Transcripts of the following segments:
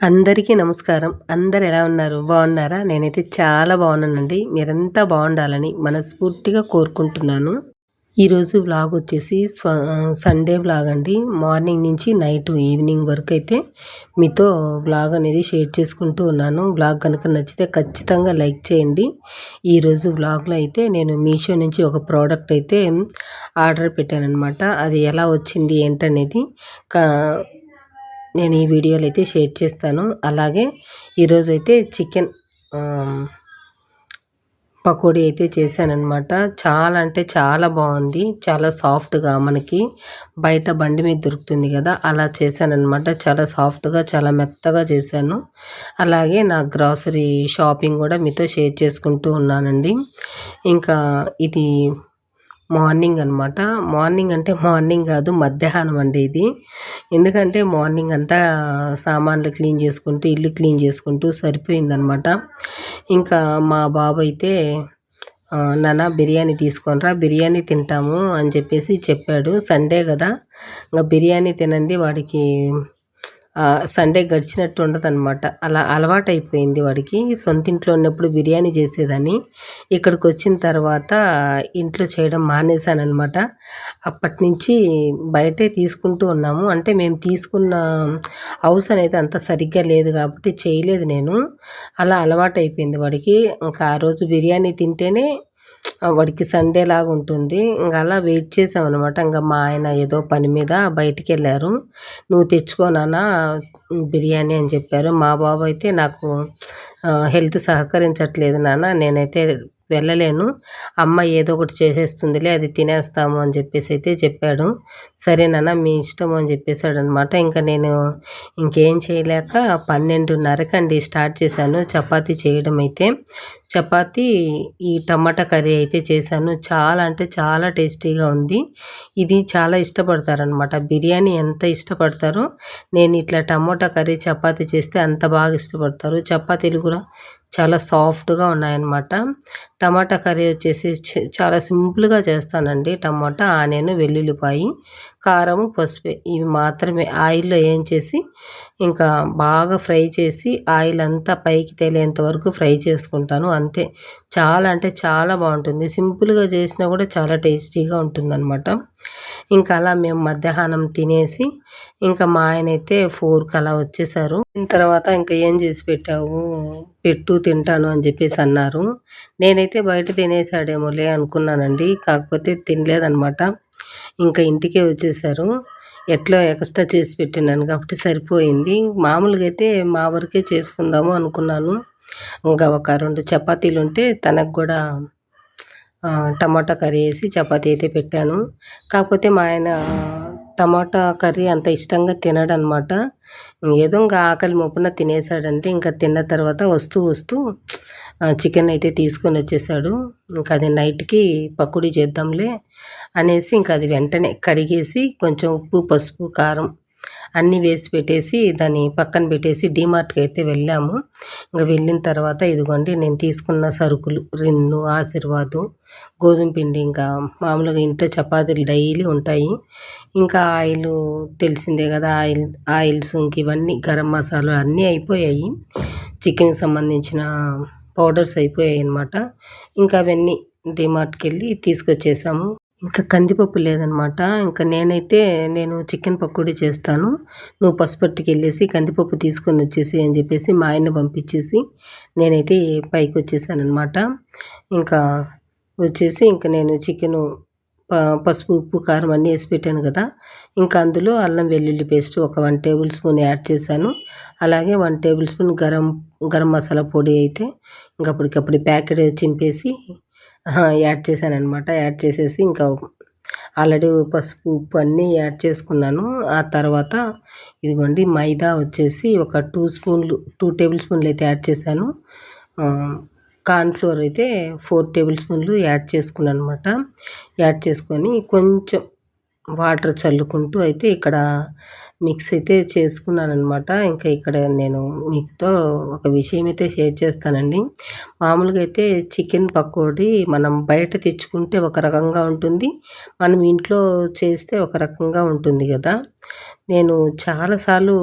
అందరికీ నమస్కారం. అందరు ఎలా ఉన్నారు? బాగున్నారా? నేనైతే చాలా బాగున్నానండి. మీరంతా బాగుండాలని మనస్ఫూర్తిగా కోరుకుంటున్నాను. ఈరోజు వ్లాగ్ వచ్చేసి సండే వ్లాగ్ అండి. మార్నింగ్ నుంచి నైట్ ఈవినింగ్ వరకు అయితే మీతో వ్లాగ్ అనేది షేర్ చేసుకుంటూ ఉన్నాను. వ్లాగ్ కనుక నచ్చితే ఖచ్చితంగా లైక్ చేయండి. ఈరోజు వ్లాగ్లో అయితే నేను మీషో నుంచి ఒక ప్రోడక్ట్ అయితే ఆర్డర్ పెట్టాను అనమాట అది ఎలా వచ్చింది ఏంటనేది కా నేను ఈ వీడియోలు అయితే షేర్ చేస్తాను. అలాగే ఈరోజైతే చికెన్ పకోడీ అయితే చేశాననమాట చాలా అంటే చాలా బాగుంది. చాలా సాఫ్ట్గా మనకి బయట బండి మీద దొరుకుతుంది కదా అలా చేశాననమాట చాలా సాఫ్ట్గా చాలా మెత్తగా చేశాను. అలాగే నా గ్రాసరీ షాపింగ్ కూడా మీతో షేర్ చేసుకుంటూ ఉన్నానండి. ఇంకా ఇది మార్నింగ్ అనమాట మార్నింగ్ అంటే మార్నింగ్ కాదు మధ్యాహ్నం అండి ఇది. ఎందుకంటే మార్నింగ్ అంతా సామాన్లు క్లీన్ చేసుకుంటూ ఇల్లు క్లీన్ చేసుకుంటూ సరిపోయిందనమాట ఇంకా మా బాబు అయితే నాన్న బిర్యానీ తీసుకొనిరా బిర్యానీ తింటాము అని చెప్పేసి చెప్పాడు. సండే కదా. ఇంకా బిర్యానీ తినంది వాడికి సండే గడిచినట్టు ఉండదు అనమాట అలా అలవాటైపోయింది వాడికి. సొంత ఇంట్లో ఉన్నప్పుడు బిర్యానీ చేసేదని ఇక్కడికి వచ్చిన తర్వాత ఇంట్లో చేయడం మానేశానమాట అప్పటి నుంచి బయటే తీసుకుంటూ ఉన్నాము. అంటే మేము తీసుకున్న హౌస్ అనేది అంత సరిగ్గా లేదు కాబట్టి చేయలేదు నేను. అలా అలవాటైపోయింది వాడికి. ఇంకా ఆ రోజు బిర్యానీ తింటేనే వాడికి సండే లాగా ఉంటుంది. ఇంకా అలా వెయిట్ చేసాం అనమాట ఇంకా మా ఆయన ఏదో పని మీద బయటికి వెళ్ళారు నువ్వు తెచ్చుకో నాన్న బిర్యానీ అని చెప్పారు. మా బాబు అయితే నాకు హెల్త్ సహకరించట్లేదు నాన్న. నేనైతే వెళ్ళలేను. అమ్మ ఏదో ఒకటి చేసేస్తుందిలే అది తినేస్తాము అని చెప్పేసి అయితే చెప్పాడు. సరేనన్నా మీ ఇష్టం అని చెప్పేసాడు అనమాట ఇంకా నేను ఇంకేం చేయలేక పన్నెండున్నరకి అండి స్టార్ట్ చేశాను చపాతీ చేయడం అయితే. చపాతీ ఈ టమాటా కర్రీ అయితే చేశాను. చాలా అంటే చాలా టేస్టీగా ఉంది. ఇది చాలా ఇష్టపడతారనమాట బిర్యానీ ఎంత ఇష్టపడతారో నేను ఇట్లా టమోటా కర్రీ చపాతీ చేస్తే అంత బాగా ఇష్టపడతారు. చపాతీలు కూడా చాలా సాఫ్ట్గా ఉన్నాయన్నమాట. టమాటా కర్రీ వచ్చేసి చాలా సింపుల్గా చేస్తానండి. టమాటా ఆనియన్ వెల్లుల్లిపాయి కారం పసుపు ఇవి మాత్రమే. ఆయిల్లో వేయించేసి ఇంకా బాగా ఫ్రై చేసి ఆయిల్ అంతా పైకి తేలేంత వరకు ఫ్రై చేసుకుంటాను. అంతే. చాలా అంటే చాలా బాగుంటుంది. సింపుల్గా చేసినా కూడా చాలా టేస్టీగా ఉంటుందన్నమాట. ఇంకా అలా మేము మధ్యాహ్నం తినేసి ఇంకా మా ఆయన అయితే ఫోర్కి అలా వచ్చేసారు. తర్వాత ఇంకా ఏం చేసి పెట్టావు? పెట్టు తింటాను అని చెప్పేసి అన్నారు. నేనైతే బయట తినేసాడేమోలే అనుకున్నానండి. కాకపోతే తినలేదనమాట ఇంకా ఇంటికే వచ్చేసారు. ఎట్లా ఎక్స్ట్రా చేసి పెట్టినాను కాబట్టి సరిపోయింది. మామూలుగా అయితే మా వరకే చేసుకుందాము అనుకున్నాను. ఇంకా ఒక రెండు చపాతీలు ఉంటే తనకు కూడా టమాటా కర్రీ వేసి చపాతీ అయితే పెట్టాను. కాకపోతే మా ఆయన టమాటా కర్రీ అంత ఇష్టంగా తినడనమాట. ఏదో ఇంకా ఆకలి మొప్పున తినేసాడంటే ఇంకా తిన్న తర్వాత వస్తూ వస్తూ చికెన్ అయితే తీసుకొని వచ్చేసాడు. ఇంకా అది నైట్కి పకోడీ చేద్దాంలే అనేసి ఇంకా అది వెంటనే కడిగేసి కొంచెం ఉప్పు పసుపు కారం అన్నీ వేసి పెట్టేసి దాన్ని పక్కన పెట్టేసి డీమార్ట్కి అయితే వెళ్ళాము. ఇంకా వెళ్ళిన తర్వాత ఇదిగోండి నేను తీసుకున్న సరుకులు రిన్ను ఆశీర్వాదు గోధుమ పిండి ఇంకా మామూలుగా ఇంట్లో చపాతీలు డైలీ ఉంటాయి. ఇంకా ఆయిల్ తెలిసిందే కదా ఆయిల్ ఆయిల్స్ ఇంక ఇవన్నీ గరం మసాలా అన్నీ అయిపోయాయి. చికెన్కి సంబంధించిన పౌడర్స్ అయిపోయాయి అనమాట ఇంకా అవన్నీ డిమార్ట్కి వెళ్ళి తీసుకొచ్చేసాము. ఇంకా కందిపప్పు లేదనమాట. ఇంకా నేనైతే నేను చికెన్ పకోడీ చేస్తాను. నువ్వు పసుపర్తికి వెళ్ళేసి కందిపప్పు తీసుకొని వచ్చేసి అని చెప్పేసి మా ఆయన పంపించేసి నేనైతే పైకి వచ్చేసాను అనమాట ఇంకా వచ్చేసి ఇంకా నేను చికెను పసుపు ఉప్పు కారం అన్నీ వేసి పెట్టాను కదా. ఇంకా అందులో అల్లం వెల్లుల్లి పేస్ట్ ఒక వన్ టేబుల్ స్పూన్ యాడ్ చేశాను. అలాగే one tablespoon garam garam masala పొడి అయితే ఇంకా అప్పటికప్పుడు ప్యాకెట్ చింపేసి యాడ్ చేశాను అనమాట యాడ్ చేసేసి ఇంకా ఆల్రెడీ పసుపు ఉప్పు అన్నీ యాడ్ చేసుకున్నాను. ఆ తర్వాత ఇదిగోండి మైదా వచ్చేసి ఒక టూ స్పూన్లు టూ టేబుల్ స్పూన్లు అయితే యాడ్ చేశాను. కార్న్ఫ్లోర్ అయితే ఫోర్ టేబుల్ స్పూన్లు యాడ్ చేసుకున్నాను అనమాట యాడ్ చేసుకొని కొంచెం వాటర్ చల్లుకుంటూ అయితే ఇక్కడ మిక్స్ అయితే చేసుకున్నానమాట ఇంకా ఇక్కడ నేను మీతో ఒక విషయం అయితే షేర్ చేస్తానండి. మామూలుగా అయితే చికెన్ పకోడీ మనం బయట తెచ్చుకుంటే ఒక రకంగా ఉంటుంది. మనం ఇంట్లో చేస్తే ఒక రకంగా ఉంటుంది కదా. నేను చాలాసార్లు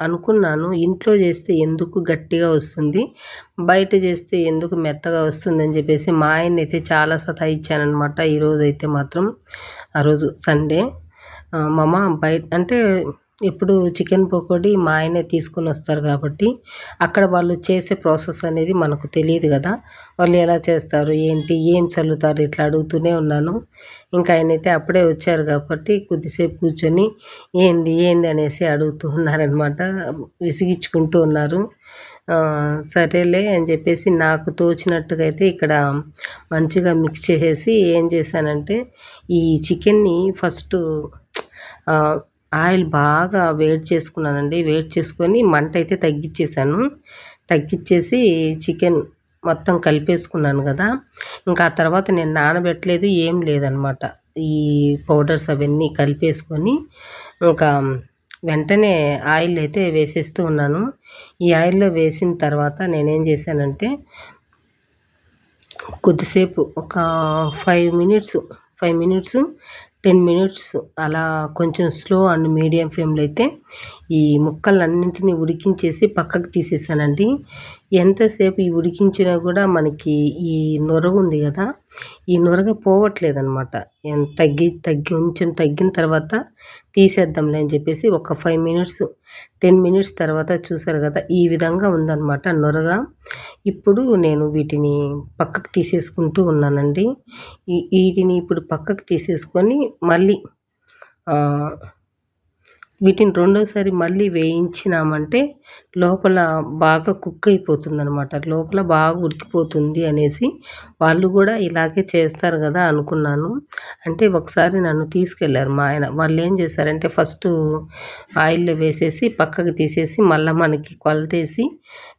అనుకున్నాను ఇంట్లో చేస్తే ఎందుకు గట్టిగా వస్తుంది బయట చేస్తే ఎందుకు మెత్తగా వస్తుందని చెప్పేసి మా ఆయన అయితే చాలా సతాయిచ్చానమాట ఈరోజు అయితే మాత్రం ఆ రోజు సండే. మమ బయట అంటే ఇప్పుడు చికెన్ పకోడీ మా ఆయనే తీసుకొని వస్తారు కాబట్టి అక్కడ వాళ్ళు చేసే ప్రాసెస్ అనేది మనకు తెలియదు కదా. వాళ్ళు ఎలా చేస్తారు ఏంటి ఏం చల్లుతారు ఇట్లా అడుగుతూనే ఉన్నాను. ఇంకా ఆయనైతే అప్పుడే వచ్చారు కాబట్టి కొద్దిసేపు కూర్చొని ఏంది ఏంది అనేసి అడుగుతూ ఉన్నారనమాట విసిగించుకుంటూ ఉన్నారు. సరేలే అని చెప్పేసి నాకు తోచినట్టుగా అయితే ఇక్కడ మంచిగా మిక్స్ చేసేసి ఏం చేశానంటే ఈ చికెన్ని ఫస్ట్ ఆయిల్ బాగా వేడి చేసుకున్నానండి. వేడి చేసుకొని మంట అయితే తగ్గించేసాను తగ్గించేసి చికెన్ మొత్తం కలిపేసుకున్నాను కదా. ఇంకా ఆ తర్వాత నేను నానబెట్టలేదు ఏం లేదనమాట. ఈ పౌడర్స్ అవన్నీ కలిపేసుకొని ఇంకా వెంటనే ఆయిల్ అయితే వేసేస్తూ ఉన్నాను. ఈ ఆయిల్లో వేసిన తర్వాత నేనేం చేశానంటే కొద్దిసేపు ఒక five minutes five minutes ten minutes అలా కొంచెం స్లో అండ్ మీడియం ఫ్లేమ్లో అయితే ఈ ముక్కలన్నింటినీ ఉడికించేసి పక్కకు తీసేసానండి. ఎంతసేపు ఈ ఉడికించినా కూడా మనకి ఈ నొరగ ఉంది కదా ఈ నొరగ పోవట్లేదనమాట తగ్గి తగ్గి కొంచెం తగ్గిన తర్వాత తీసేద్దాంలే అని చెప్పేసి ఒక ఫైవ్ మినిట్స్ టెన్ మినిట్స్ తర్వాత చూసారు కదా ఈ విధంగా ఉందన్నమాట నొరగ. ఇప్పుడు నేను వీటిని పక్కకు తీసేసుకుంటూ ఉన్నానండి. వీటిని ఇప్పుడు పక్కకు తీసేసుకొని మళ్ళీ వీటిని రెండోసారి మళ్ళీ వేయించినామంటే లోపల బాగా కుక్ అయిపోతుంది అనమాట లోపల బాగా ఉడికిపోతుంది అనేసి వాళ్ళు కూడా ఇలాగే చేస్తారు కదా అనుకున్నాను. అంటే ఒకసారి నన్ను తీసుకెళ్ళారు మా ఆయన. వాళ్ళు ఏం చేశారంటే ఫస్ట్ ఆయిల్లో వేసేసి పక్కకు తీసేసి మళ్ళీ మనకి కొలతేసి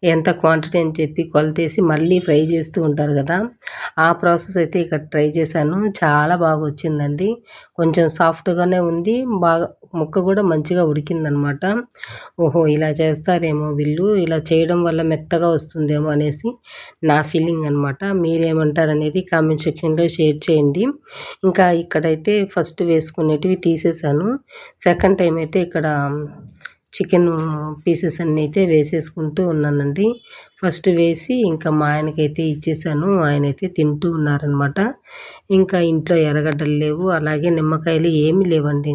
ఎంత క్వాంటిటీ అని చెప్పి కొలతేసి మళ్ళీ ఫ్రై చేస్తూ ఉంటారు కదా. ఆ ప్రాసెస్ అయితే ఇక్కడ ట్రై చేశాను. చాలా బాగా వచ్చిందండి. కొంచెం సాఫ్ట్గానే ఉంది. బాగా ముక్క కూడా మంచిగా ఉడికిందనమాట. ఓహో ఇలా చేస్తారేమో వీళ్ళు ఇలా చేయడం వల్ల మెత్తగా వస్తుందేమో అనేసి నా ఫీలింగ్ అనమాట. మీరేమంటారు అనేది కామెంట్ సెక్షన్లో షేర్ చేయండి. ఇంకా ఇక్కడైతే ఫస్ట్ వేసుకునేటివి తీసేసాను సెకండ్ టైం అయితే ఇక్కడ చికెన్ పీసెస్ అన్నీ అయితే వేసేసుకుంటూ ఉన్నానండి. ఫస్ట్ వేసి ఇంకా మా ఆయనకైతే ఇచ్చేసాను ఆయన అయితే తింటూ ఉన్నారనమాట. ఇంకా ఇంట్లో ఎర్రగడ్డలు లేవు అలాగే నిమ్మకాయలు ఏమీ లేవండి.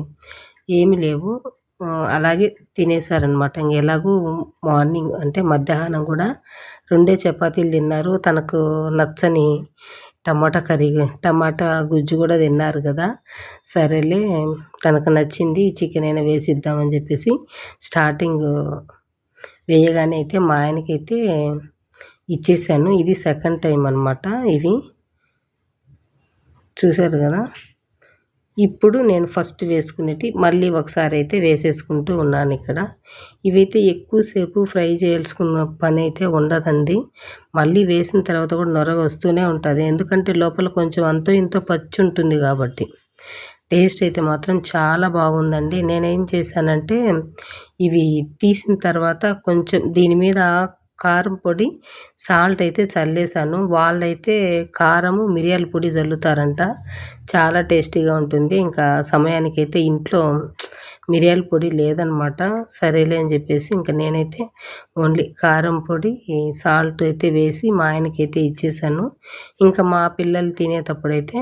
ఏమీ లేవు. అలాగే తినేసారనమాట ఇంక ఎలాగూ మార్నింగ్ అంటే మధ్యాహ్నం కూడా రెండే చపాతీలు తిన్నారు. తనకు నచ్చని టమాటా కర్రీ టమాటా గుజ్జు కూడా తిన్నారు కదా. సరేలే తనకు నచ్చింది చికెన్ అయినా వేసిద్దామని చెప్పేసి స్టార్టింగ్ వేయగానే అయితే మా ఆయనకైతే ఇచ్చేసాను ఇది సెకండ్ టైం అనమాట ఇవి. చూశారు కదా? ఇప్పుడు నేను ఫస్ట్ వేసుకునేటి మళ్ళీ ఒకసారి అయితే వేసేసుకుంటూ ఉన్నాను ఇక్కడ. ఇవైతే ఎక్కువసేపు ఫ్రై చేయాల్సుకున్న పని అయితే ఉండదండి. మళ్ళీ వేసిన తర్వాత కూడా నొరగ వస్తూనే ఉంటుంది. ఎందుకంటే లోపల కొంచెం అంతో ఇంతో పచ్చి ఉంటుంది కాబట్టి. టేస్ట్ అయితే మాత్రం చాలా బాగుందండి. నేనేం చేశానంటే ఇవి తీసిన తర్వాత కొంచెం దీని మీద కారం పొడి సాల్ట్ అయితే చల్లేసాను వాళ్ళైతే కారము మిరియాల పొడి చల్లుతారంట చాలా టేస్టీగా ఉంటుంది. ఇంకా సమయానికి అయితే ఇంట్లో మిరియాల పొడి లేదనమాట. సరేలే అని చెప్పేసి ఇంకా నేనైతే ఓన్లీ కారం పొడి సాల్ట్ అయితే వేసి మా ఆయనకైతే ఇచ్చేసాను ఇంకా మా పిల్లలు తినేటప్పుడైతే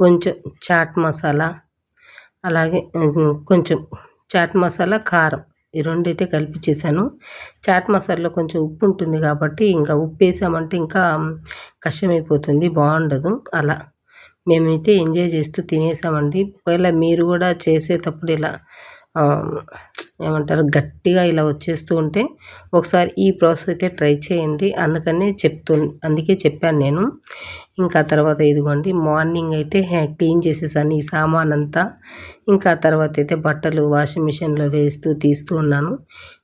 కొంచెం చాట్ మసాలా అలాగే కొంచెం చాట్ మసాలా కారం. ఈ రెండు అయితే కలిపిచ్చేసాను చాట్ మసాలాలో కొంచెం ఉప్పు ఉంటుంది కాబట్టి ఇంకా ఉప్పు వేసామంటే ఇంకా కష్టమైపోతుంది బాగుండదు. అలా మేమైతే ఎంజాయ్ చేస్తూ తినేసామండి. ఒకవేళ మీరు కూడా చేసేటప్పుడు ఇలా ఏమంటారు గట్టిగా ఇలా వచ్చేస్తూ ఉంటే ఒకసారి ఈ ప్రాసెస్ అయితే ట్రై చేయండి. అందుకనే చెప్తూ అందుకే చెప్పాను నేను. ఇంకా తర్వాత ఇదిగోండి మార్నింగ్ అయితే క్లీన్ చేసేసాను ఈ సామాన్ అంతా. ఇంకా తర్వాత అయితే బట్టలు వాషింగ్ మిషన్లో వేస్తూ తీస్తూ ఉన్నాను.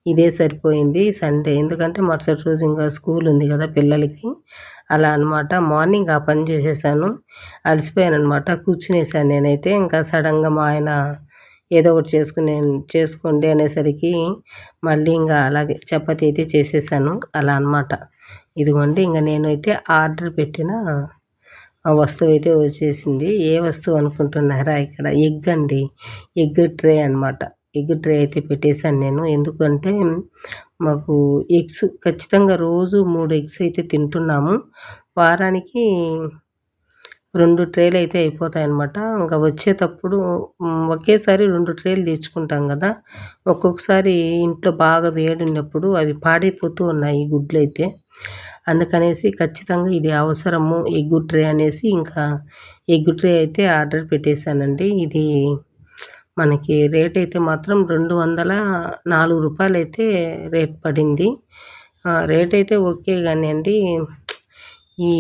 ఇదే సరిపోయింది సండే. ఎందుకంటే మరుసటి రోజు ఇంకా స్కూల్ ఉంది కదా పిల్లలకి. అలా అనమాట మార్నింగ్ ఆ పని చేసేసాను. అలసిపోయాను అనమాట కూర్చునేసాను నేనైతే. ఇంకా సడన్గా మా ఆయన ఏదో ఒకటి చేసుకునే చేసుకోండి అనేసరికి మళ్ళీ ఇంకా అలాగే చపాతీ అయితే చేసేసాను. అలా అనమాట ఇదిగోండి ఇంకా నేనైతే ఆర్డర్ పెట్టిన వస్తువు అయితే వచ్చేసింది. ఏ వస్తువు అనుకుంటున్నారా ఇక్కడ? ఎగ్ అండి. ఎగ్ ట్రే అనమాట ఎగ్ ట్రే అయితే పెట్టేశాను నేను. ఎందుకంటే మాకు ఎగ్స్ ఖచ్చితంగా రోజు మూడు ఎగ్స్ అయితే తింటున్నాము. వారానికి రెండు ట్రేలు అయితే అయిపోతాయి అనమాట ఇంకా వచ్చేటప్పుడు ఒకేసారి రెండు ట్రేలు తెచ్చుకుంటాం కదా. ఒక్కొక్కసారి ఇంట్లో బాగా వేడి ఉన్నప్పుడు అవి పాడైపోతూ ఉన్నాయి గుడ్లు అయితే. అందుకనేసి ఖచ్చితంగా ఇది అవసరము. ఎగ్గు ట్రే అనేసి ఇంకా ఎగ్గు ట్రే అయితే ఆర్డర్ పెట్టేశానండి. ఇది మనకి రేట్ అయితే మాత్రం రెండు వందల నాలుగు రూపాయలు అయితే రేట్ పడింది. రేట్ అయితే ఓకే కానీ అండి. ఈ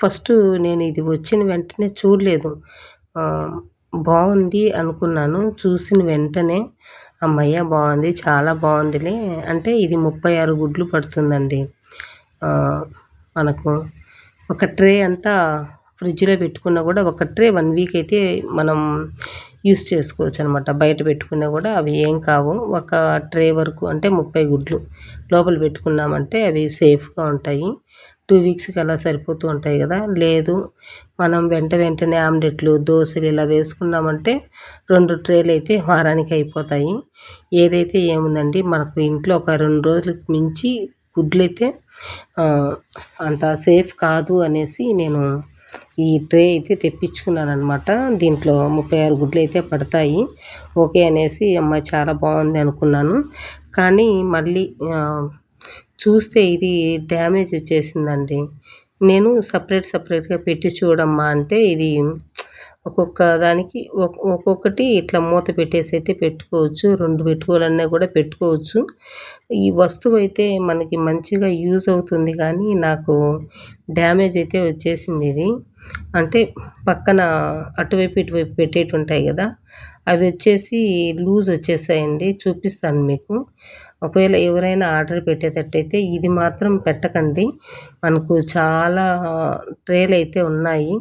ఫస్ట్ నేను ఇది వచ్చిన వెంటనే చూడలేదు. బాగుంది అనుకున్నాను. చూసిన వెంటనే అమ్మయ్య బాగుంది చాలా బాగుందిలే అంటే ఇది ముప్పై ఆరు గుడ్లు పడుతుందండి. మనకు ఒక ట్రే అంతా ఫ్రిడ్జ్లో పెట్టుకున్నా కూడా ఒక ట్రే వన్ వీక్ అయితే మనం యూస్ చేసుకోవచ్చు అనమాట బయట పెట్టుకున్నా కూడా అవి ఏం కావు. ఒక ట్రే వరకు అంటే ముప్పై గుడ్లు లోపల పెట్టుకున్నామంటే అవి సేఫ్గా ఉంటాయి. టూ వీక్స్కి అలా సరిపోతూ ఉంటాయి కదా. లేదు మనం వెంట వెంటనే ఆమ్లెట్లు దోశలు ఇలా వేసుకున్నామంటే రెండు ట్రేలు అయితే వారానికి అయిపోతాయి. ఏదైతే ఏముందండి మనకు ఇంట్లో ఒక రెండు రోజులకు మించి గుడ్లు అయితే అంత సేఫ్ కాదు అనేసి నేను ఈ ట్రే అయితే తెప్పించుకున్నాను అనమాట దీంట్లో ముప్పై ఆరు గుడ్లు అయితే పడతాయి. ఓకే అనేసి అమ్మాయి చాలా బాగుంది అనుకున్నాను. కానీ మళ్ళీ చూస్తే ఇది డ్యామేజ్ వచ్చేసిందండి నేను సపరేట్ సపరేట్గా పెట్టి చూడమ్మా అంటే ఇది ఒక్కొక్క దానికి ఒక్కొక్కటి ఇట్లా మూత పెట్టేసి అయితే పెట్టుకోవచ్చు. రెండు పెట్టుకోవాలన్నా కూడా పెట్టుకోవచ్చు. ఈ వస్తువు అయితే మనకి మంచిగా యూజ్ అవుతుంది కానీ నాకు డ్యామేజ్ అయితే వచ్చేసింది ఇది. అంటే పక్కన అటువైపు ఇటువైపు పెట్టేటి ఉంటాయి కదా అవి వచ్చేసి లూజ్ వచ్చేసాయండి. చూపిస్తాను మీకు. ఒకవేళ ఎవరైనా ఆర్డర్ పెట్టేటట్టయితే ఇది మాత్రం పెట్టకండి. మనకు చాలా ట్రేలు అయితే ఉన్నాయి.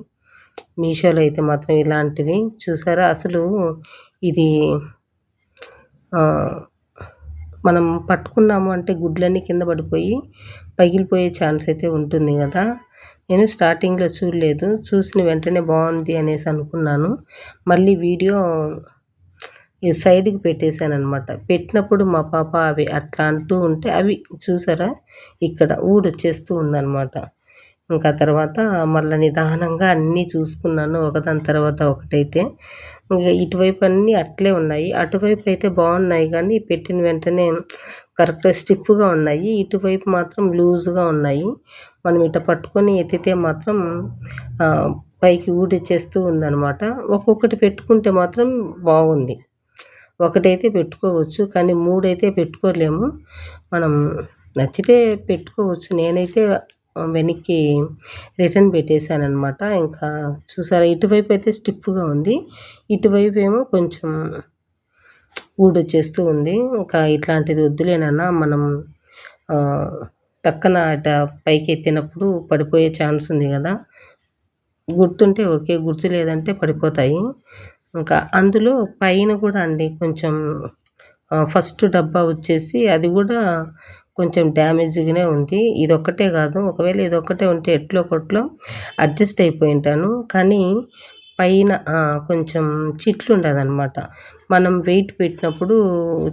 మీషోలో అయితే మాత్రం ఇలాంటివి. చూసారా? అసలు ఇది మనం పట్టుకున్నాము అంటే గుడ్లన్నీ కింద పడిపోయి పగిలిపోయే ఛాన్స్ అయితే ఉంటుంది కదా. నేను స్టార్టింగ్లో చూడలేదు. చూసిన వెంటనే బాగుంది అనేసి అనుకున్నాను. మళ్ళీ వీడియో ఈ సైడ్కి పెట్టేశాను అనమాట పెట్టినప్పుడు మా పాప అవి అట్లా అంటూ ఉంటే అవి చూసారా? ఇక్కడ ఊడొచ్చేస్తూ ఉందన్నమాట. ఇంకా తర్వాత మళ్ళీ నిదానంగా అన్నీ చూసుకున్నాను. ఒకదాని తర్వాత ఒకటైతే ఇంకా ఇటువైపు అన్నీ అట్లే ఉన్నాయి. అటువైపు అయితే బాగున్నాయి కానీ పెట్టిన వెంటనే కరెక్ట్ స్టిప్గా ఉన్నాయి. ఇటువైపు మాత్రం లూజ్గా ఉన్నాయి. మనం ఇట పట్టుకొని ఎత్తితే మాత్రం పైకి ఊడిచ్చేస్తూ ఉందన్నమాట. ఒక్కొక్కటి పెట్టుకుంటే మాత్రం బాగుంది. ఒకటైతే పెట్టుకోవచ్చు కానీ మూడైతే పెట్టుకోలేము. మనం నచ్చితే పెట్టుకోవచ్చు. నేనైతే వెనక్కి రిటర్న్ పెట్టేశాను అనమాట ఇంకా చూసారా ఇటువైపు అయితే స్టిఫ్గా ఉంది. ఇటువైపు ఏమో కొంచెం ఊడొచ్చేస్తూ ఉంది. ఇంకా ఇట్లాంటిది వద్దులేనన్నా మనం టక్కన అట పైకి ఎత్తినప్పుడు పడిపోయే ఛాన్స్ ఉంది కదా. గుర్తుంటే ఓకే గుర్తు లేదంటే పడిపోతాయి. ఇంకా అందులో పైన కూడా అండి కొంచెం ఫస్ట్ డబ్బా వచ్చేసి అది కూడా కొంచెం డ్యామేజ్గానే ఉంది. ఇది ఒక్కటే కాదు ఒకవేళ ఇది ఒక్కటే ఉంటే ఎట్లో కొట్లో అడ్జస్ట్ అయిపోయి ఉంటాను. కానీ పైన కొంచెం చిట్లు ఉండదన్నమాట. మనం వెయిట్ పెట్టినప్పుడు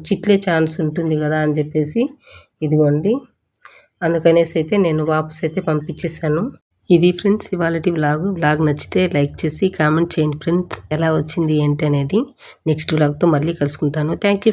చిట్లే ఛాన్స్ ఉంటుంది కదా అని చెప్పేసి ఇదిగోండి. అందుకనేసి అయితే నేను వాపస్ అయితే పంపించేసాను ఇది ఫ్రెండ్స్ ఇవాళ వ్లాగ్. వ్లాగ్ నచ్చితే లైక్ చేసి కామెంట్ చేయండి ఫ్రెండ్స్. ఎలా వచ్చింది ఏంటి అనేది నెక్స్ట్ వ్లాగ్తో మళ్ళీ కలుసుకుంటాను. Thank you.